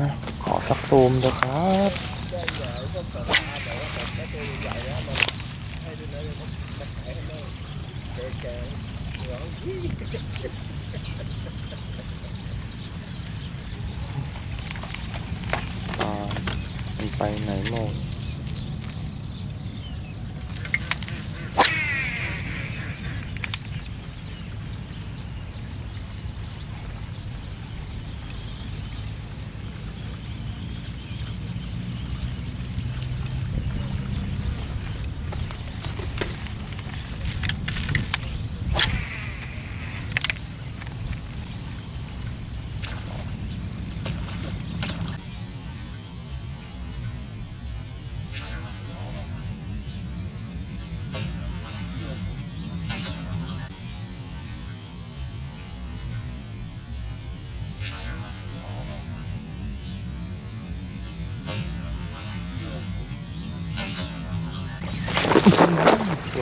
นะขอสักตูมเถอะครับอ่ามันไปไหนหมด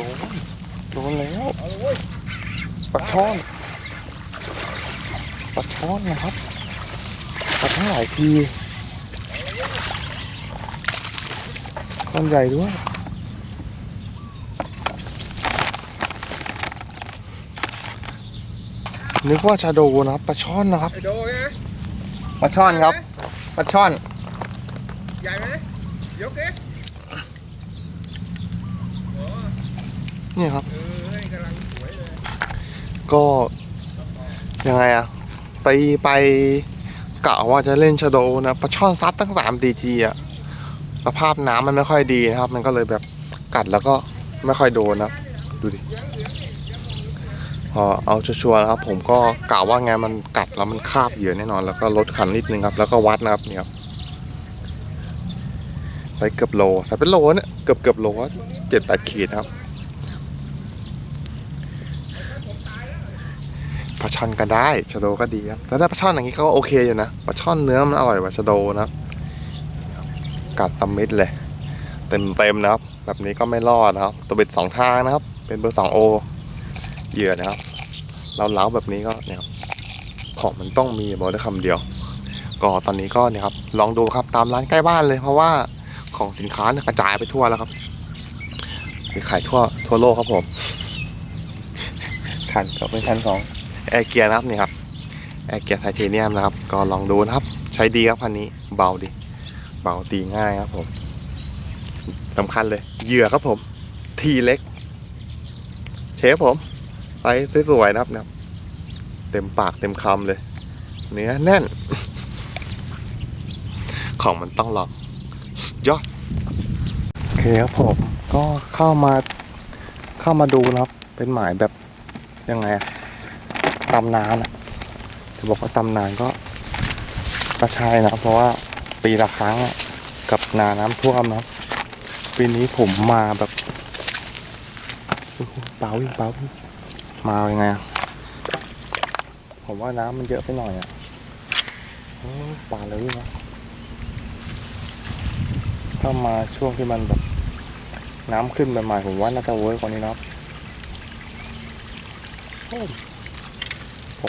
โดนโดนแล้วปลาช่อนปลาช่อนนะครับปลาทั้งหลายทีก้อนใหญ่ด้วยนึกว่าชาโดนะครับปลาช่อนนะครับไอโดไงปลาช่อนครับปลาช่อน ใหญ่ไหมยกดิ เนี่ครับ ก็ยังไงอะตีไปกะว่าจะเล่นชโดนะปลาช่อนซัดตั้งสามดีจีอะสภาพน้ำมันไม่ค่อยดีนะครับ มันก็เลยแบบกัดแล้วก็ไม่ค่อยโดนนะดูดิพอเอาชัวร์นะครับ ผมก็กะว่าไงมันกัดแล้วมันคาบเหยื่อแน่นอน แล้วก็ลดขันนิดนึงครับ แล้วก็วัดนะครับเนี่ยครับไปเกือบโลใส่เป็นโลเนี่ยเกือบเกือบโลเจ็ดแปดขีดนะครับ ปลาช่อนก็ได้ชะโดก็ดีครับแต่ถ้าปลาช่อนอย่างนี้ก็โอเคอยู่นะปลาช่อนเนื้อมันอร่อยกว่าชะโดนะครับกัดตำมิดเลย เต็มเต็มๆนะครับ แบบนี้ก็ไม่รอดนะครับ ตัวเบ็ดสองทางนะครับ เป็นเบอร์สองโอเหยื่อนะครับเราเล้าแบบนี้ก็เนี่ยครับของมันต้องมีบอกได้คำเดียว ก็ตอนนี้ก็เนี่ยครับลองดูครับตามร้านใกล้บ้านเลย เพราะว่าของสินค้ากระจายไปทั่วแล้วครับมีขายทั่วทั่วโลกครับผมคันก็เป็นคันของ แอร์เกียร์นะครับนี่ครับแอร์เกียร์ไทเทเนียมนะครับ ก็ลองดูนะครับ ใช้ดีครับคันนี้เบาดีเบาตีง่ายครับผมสำคัญเลยเหยื่อครับผมทีเล็ก เชฟผมไซส์สวยๆนะครับนะเต็มปากเต็มคำเลย เนื้อแน่น ของมันต้องลองยอดโอเคครับผมก็เข้ามาเข้ามาดูนะครับ เป็นหมายแบบยังไงอะ ตำนานอะจะบอกว่าตำนานก็ก็ใช่นะเพราะว่าปีละครั้งกับนาน้ำท่วมนะปีนี้ผมมาแบบเปล่าอีกเปล่ามายังไงผมว่าน้ำมันเยอะไปหน่อยอะป่าเลยนะถ้ามาช่วงที่มันแบบ น้ำขึ้นใหม่ๆผมว่าน่าจะเวิร์กกว่านี้นะ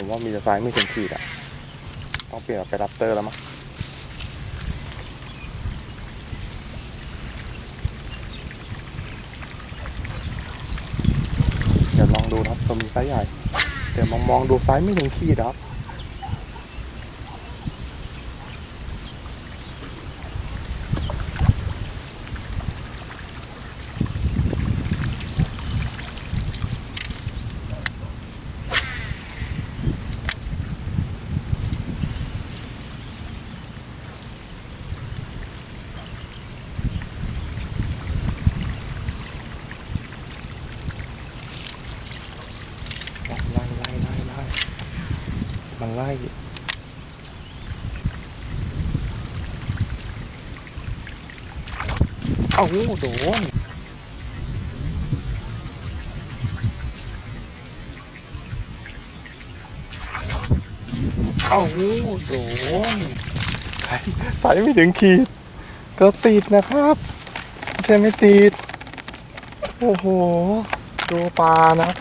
ผมว่ามีแต่ซ้ายไม่ถึงขีดอะต้องเปลี่ยนไปรับเตอร์แล้วมั้งเดี๋ยวลองดูนะครับตัวมีไซส์ใหญ่แต่มองมองๆดูไซส์ไม่ถึงขีดครับ ไล่ไล่ไล่ไล่ไล่ มันไล่เอ้าโดนเอ้าโดนใส่ไม่ถึงขีด ก็ติดนะครับ ใช่ไม่ติด โอ้โห ดูปลานะครับ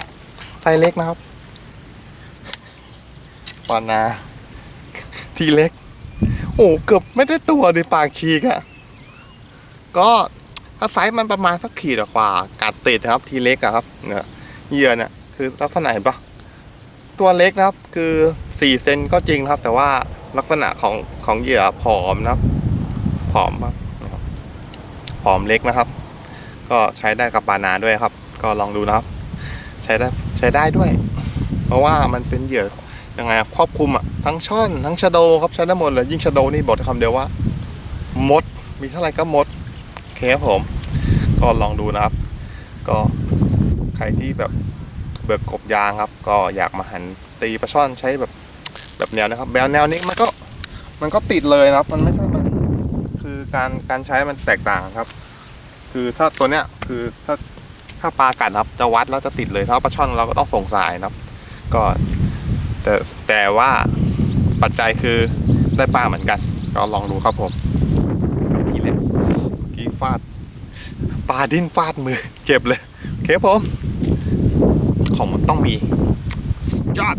ไซเล็กนะครับ ปานาทีเล็ก โอ้เกือบไม่ได้ตัวดิปากฉีกอะก็ถ้าไซส์มันประมาณสักขีดกว่ากัดติดนะครับ ทีเล็กอะครับเนี่ยเหยื่อเนี่ยคือลักษณะเห็นปะตัวเล็กนะครับคือสี่เซนก็จริงครับ แต่ว่าลักษณะของของเหยื่อผอมนะครับ ผอมครับนะผอมเล็กนะครับ ก็ใช้ได้กับปานาด้วยครับ ก็ลองดูนะครับ ใช้ได้ใช้ได้ด้วย เพราะว่ามันเป็นเหยื่อ ยังไงครอบคลุมอะทั้งช่อนทั้งชะโดครับใช้ได้หมดเลยยิ่งชะโดนี่บอกได้คำเดียวว่า มด มีเท่าไหร่ก็มดโอเคครับผม ก็ลองดูนะครับ ก็ใครที่แบบเบิกกบยางครับ ก็อยากมาหันตีปลาช่อนใช้แบบแบบแนวนะครับแบบแนวนี้มันก็มันก็ติดเลยนะครับ มันไม่ใช่มันคือการการใช้มันแตกต่างครับ คือถ้าตัวเนี้ยคือถ้าถ้าปลากัดครับจะวัดแล้วจะติดเลยถ้าปลาช่อนเราก็ต้องส่งสายนะครับ ก็ แต่แต่ว่าปัจจัยคือได้ปลาเหมือนกัน ก็ลองดูครับผมกับทีเล็กกี้ฟาดปลาดิ้นฟาดมือ เจ็บเลย โอเคผม ของมันต้องมียอด